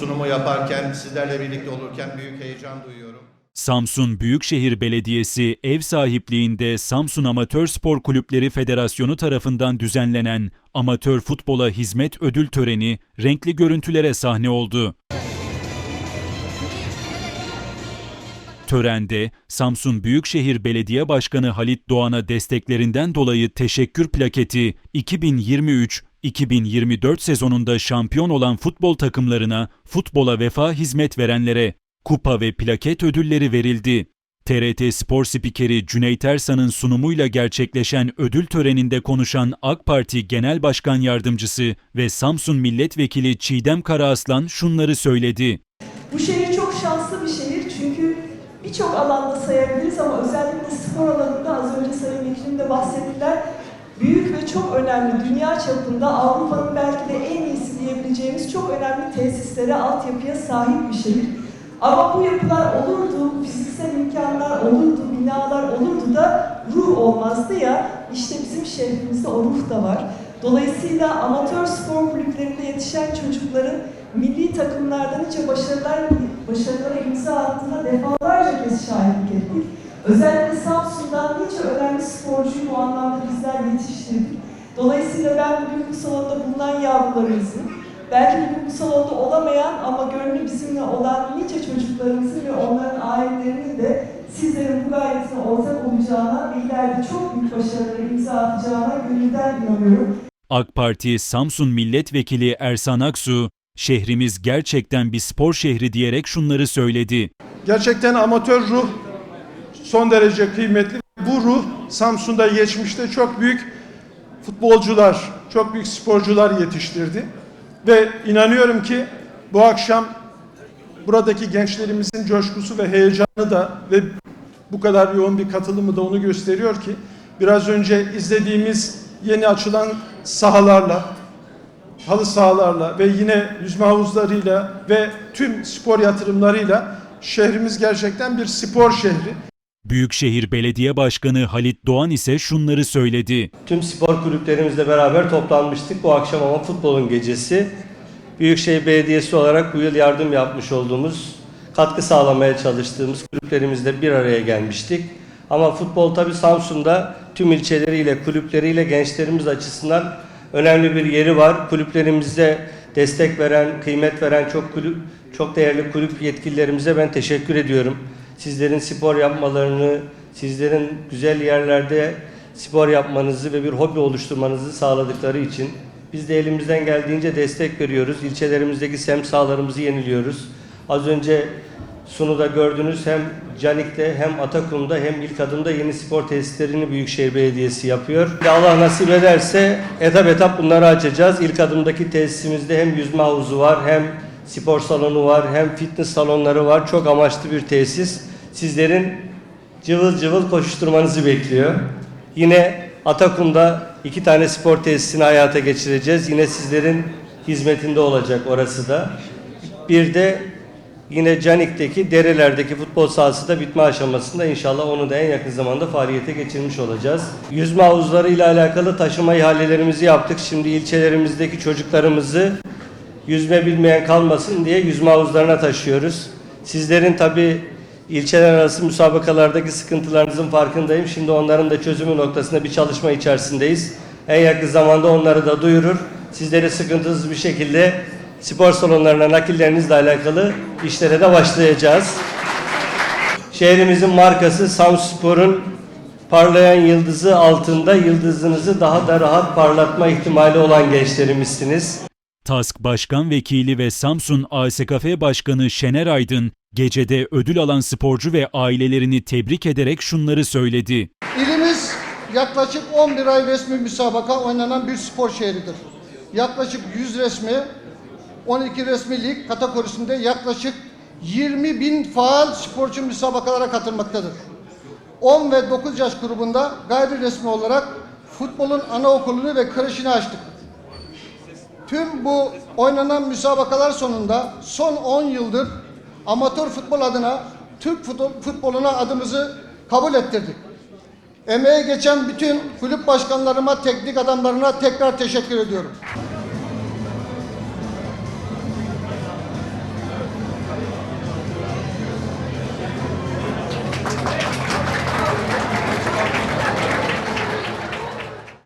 sunumu yaparken, sizlerle birlikte olurken büyük heyecan duyuyorum. Samsun Büyükşehir Belediyesi ev sahipliğinde Samsun Amatör Spor Kulüpleri Federasyonu tarafından düzenlenen Amatör Futbola Hizmet Ödül Töreni renkli görüntülere sahne oldu. Törende Samsun Büyükşehir Belediye Başkanı Halit Doğan'a desteklerinden dolayı teşekkür plaketi 2023-2024 sezonunda şampiyon olan futbol takımlarına futbola vefa hizmet verenlere kupa ve plaket ödülleri verildi. TRT Spor spikeri Cüneyt Ersan'ın sunumuyla gerçekleşen ödül töreninde konuşan AK Parti Genel Başkan Yardımcısı ve Samsun Milletvekili Çiğdem Karaaslan şunları söyledi. Bu şehir çok şanslı bir şehir çünkü birçok alanda sayabiliriz ama özellikle spor alanında az önce Sayın Vekilim de bahsettiler. Büyük ve çok önemli, dünya çapında Avrupa'nın belki de en iyisi diyebileceğimiz çok önemli tesislere, altyapıya sahip bir şehir. Ama bu yapılar olurdu, fiziksel imkanlar olurdu, binalar olurdu da ruh olmazdı ya, işte bizim şehrimizde o ruh da var. Dolayısıyla amatör spor kulüplerinde yetişen çocukların milli takımlardan nice başarılar, başarılara imza attığına defalarca kez şahitlik ettik. Özellikle Samsun'dan nice önemli sporcuyu bu anlamda bizler yetiştirdik. Dolayısıyla ben bugün bu salonda bulunan yavrularımızın, belki bugün bu salonda olamayan ama gönlü bizimle olan nice çocuklarımızın ve onların ailelerinin de sizlerin bu gayretine ortak olacağına ve ileride çok büyük başarılara imza atacağına gönülden inanıyorum. AK Parti Samsun Milletvekili Ersan Aksu, şehrimiz gerçekten bir spor şehri diyerek şunları söyledi. Gerçekten amatör ruh son derece kıymetli. Bu ruh Samsun'da geçmişte çok büyük futbolcular, çok büyük sporcular yetiştirdi. Ve inanıyorum ki bu akşam buradaki gençlerimizin coşkusu ve heyecanı da ve bu kadar yoğun bir katılımı da onu gösteriyor ki biraz önce izlediğimiz yeni açılan sahalarla, halı sahalarla ve yine yüzme havuzlarıyla ve tüm spor yatırımlarıyla şehrimiz gerçekten bir spor şehri. Büyükşehir Belediye Başkanı Halit Doğan ise şunları söyledi. Tüm spor kulüplerimizle beraber toplanmıştık. Bu akşam ama futbolun gecesi. Büyükşehir Belediyesi olarak bu yıl yardım yapmış olduğumuz, katkı sağlamaya çalıştığımız kulüplerimizle bir araya gelmiştik. Ama futbol tabii Samsun'da tüm ilçeleriyle, kulüpleriyle gençlerimiz açısından önemli bir yeri var. Kulüplerimize destek veren, kıymet veren çok kulüp, çok değerli kulüp yetkililerimize ben teşekkür ediyorum. Sizlerin spor yapmalarını, sizlerin güzel yerlerde spor yapmanızı ve bir hobi oluşturmanızı sağladıkları için biz de elimizden geldiğince destek veriyoruz. İlçelerimizdeki sem sahalarımızı yeniliyoruz. Az önce sunuda gördüğünüz hem Canik'te hem Atakum'da hem ilk adımda yeni spor tesislerini Büyükşehir Belediyesi yapıyor. Allah nasip ederse etap etap bunları açacağız. İlk adımdaki tesisimizde hem yüzme havuzu var hem spor salonu var hem fitness salonları var. Çok amaçlı bir tesis. Sizlerin cıvıl cıvıl koşuşturmanızı bekliyor. Yine Atakum'da iki tane spor tesisini hayata geçireceğiz. Yine sizlerin hizmetinde olacak orası da. Bir de yine Canik'teki derelerdeki futbol sahası da bitme aşamasında inşallah onu da en yakın zamanda faaliyete geçirmiş olacağız. Yüzme havuzları ile alakalı taşıma ihalelerimizi yaptık. Şimdi ilçelerimizdeki çocuklarımızı yüzme bilmeyen kalmasın diye yüzme havuzlarına taşıyoruz. Sizlerin tabi ilçeler arası müsabakalardaki sıkıntılarınızın farkındayım. Şimdi onların da çözümü noktasında bir çalışma içerisindeyiz. En yakın zamanda onları da duyurur. Sizleri sıkıntısız bir şekilde spor salonlarına nakillerinizle alakalı işlere de başlayacağız. Şehrimizin markası Samspor'un parlayan yıldızı altında yıldızınızı daha da rahat parlatma ihtimali olan gençlerimizsiniz. TASK Başkan Vekili ve Samsun ASKF Başkanı Şener Aydın, gecede ödül alan sporcu ve ailelerini tebrik ederek şunları söyledi. İlimiz yaklaşık 11 ay resmi müsabaka oynanan bir spor şehridir. Yaklaşık 100 resmi, 12 resmi lig kategorisinde yaklaşık 20 bin faal sporcu müsabakalara katılmaktadır. 10 ve 9 yaş grubunda gayri resmi olarak futbolun anaokulunu ve kreşini açtık. Tüm bu oynanan müsabakalar sonunda son 10 yıldır amatör futbol adına Türk futbol, futboluna adımızı kabul ettirdik. Emeğe geçen bütün kulüp başkanlarıma, teknik adamlarına tekrar teşekkür ediyorum.